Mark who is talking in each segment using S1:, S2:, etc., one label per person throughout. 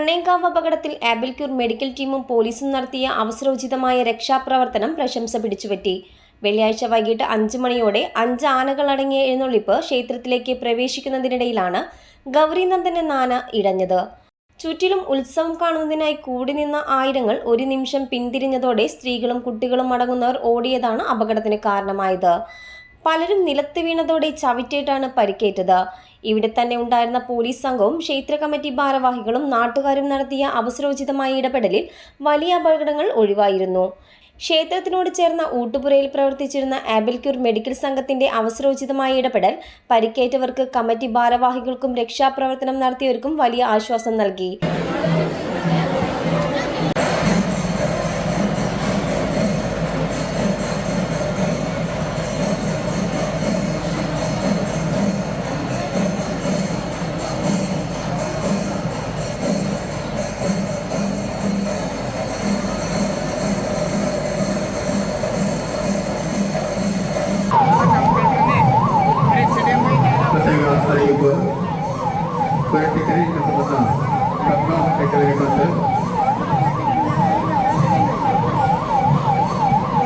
S1: കണ്ണേങ്കാവ് അപകടത്തിൽ ആബിൽക്യൂർ മെഡിക്കൽ ടീമും പോലീസും നടത്തിയ അവസരോചിതമായ രക്ഷാപ്രവർത്തനം പ്രശംസ പിടിച്ചുപറ്റി. വെള്ളിയാഴ്ച വൈകിട്ട് അഞ്ച് മണിയോടെ അഞ്ച് ആനകളടങ്ങിയ എഴുന്നള്ളിപ്പ് ക്ഷേത്രത്തിലേക്ക് പ്രവേശിക്കുന്നതിനിടയിലാണ് ഗൗരീനന്ദൻ എന്ന ആന ഇടഞ്ഞത്. ചുറ്റിലും ഉത്സവം കാണുന്നതിനായി കൂടി നിന്ന ആയിരങ്ങൾ ഒരു നിമിഷം പിന്തിരിഞ്ഞതോടെ സ്ത്രീകളും കുട്ടികളും അടങ്ങുന്നവർ ഓടിയതാണ് അപകടത്തിന് കാരണമായത്. പലരും നിലത്ത് വീണതോടെ ചവിറ്റേറ്റാണ് പരിക്കേറ്റത്. ഇവിടെ തന്നെ ഉണ്ടായിരുന്ന പോലീസ് സംഘവും ക്ഷേത്ര കമ്മിറ്റി ഭാരവാഹികളും നാട്ടുകാരും നടത്തിയ അവസരോചിതമായ ഇടപെടലിൽ വലിയ അപകടങ്ങൾ ഒഴിവായിരുന്നു. ക്ഷേത്രത്തിനോട് ചേർന്ന ഊട്ടുപുരയിൽ പ്രവർത്തിച്ചിരുന്ന ആബിൽക്യൂർ മെഡിക്കൽ സംഘത്തിന്റെ അവസരോചിതമായ ഇടപെടൽ പരിക്കേറ്റവർക്ക് കമ്മിറ്റി ഭാരവാഹികൾക്കും രക്ഷാപ്രവർത്തനം നടത്തിയവർക്കും വലിയ ആശ്വാസം നൽകി.
S2: ബന്ധപ്പെട്ട കപ്പ കൈക്കലകത്ത്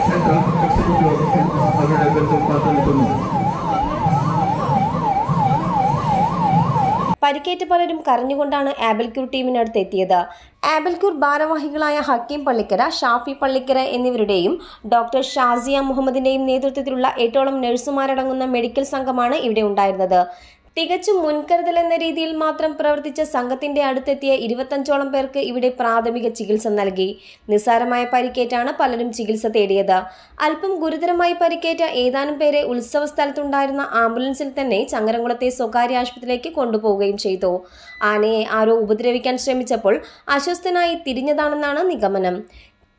S2: സെൻട്രൽ എക്സിക്യൂട്ടീവ് ഓഫീസിൽ അവരുടെ ബന്ധം കാത്തു നിൽക്കുന്നു
S1: പരിക്കേറ്റ പലരും കരഞ്ഞുകൊണ്ടാണ് ആബൽക്യൂർ ടീമിനടുത്ത് എത്തിയത്. ആബൽക്യൂർ ഭാരവാഹികളായ ഹക്കീം പള്ളിക്കര ഷാഫി പള്ളിക്കര എന്നിവരുടെയും ഡോക്ടർ ഷാസിയ മുഹമ്മദിന്റെയും നേതൃത്വത്തിലുള്ള എട്ടോളം നഴ്സുമാരടങ്ങുന്ന മെഡിക്കൽ സംഘമാണ് ഇവിടെ ഉണ്ടായിരുന്നത്. തികച്ചും മുൻകരുതൽ എന്ന രീതിയിൽ മാത്രം പ്രവർത്തിച്ച സംഘത്തിന്റെ അടുത്തെത്തിയ ഇരുപത്തഞ്ചോളം പേർക്ക് ഇവിടെ പ്രാഥമിക ചികിത്സ നൽകി. നിസ്സാരമായ പരിക്കേറ്റാണ് പലരും ചികിത്സ തേടിയത്. അല്പം ഗുരുതരമായി പരിക്കേറ്റ ഏതാനും പേരെ ഉത്സവ സ്ഥലത്തുണ്ടായിരുന്ന ആംബുലൻസിൽ തന്നെ ചങ്ങരംകുളത്തെ സ്വകാര്യ ആശുപത്രിയിലേക്ക് കൊണ്ടുപോവുകയും ചെയ്തു. ആനയെ ആരോ ഉപദ്രവിക്കാൻ ശ്രമിച്ചപ്പോൾ അസ്വസ്ഥനായി തിരിഞ്ഞതാണെന്നാണ് നിഗമനം.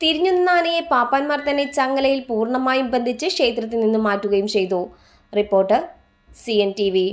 S1: തിരിഞ്ഞു നിന്ന ആനയെ പാപ്പാന്മാർ തന്നെ ചങ്ങലയിൽ പൂർണമായും ബന്ധിച്ച് ക്ഷേത്രത്തിൽ നിന്ന് മാറ്റുകയും ചെയ്തു. Reporter C N T V.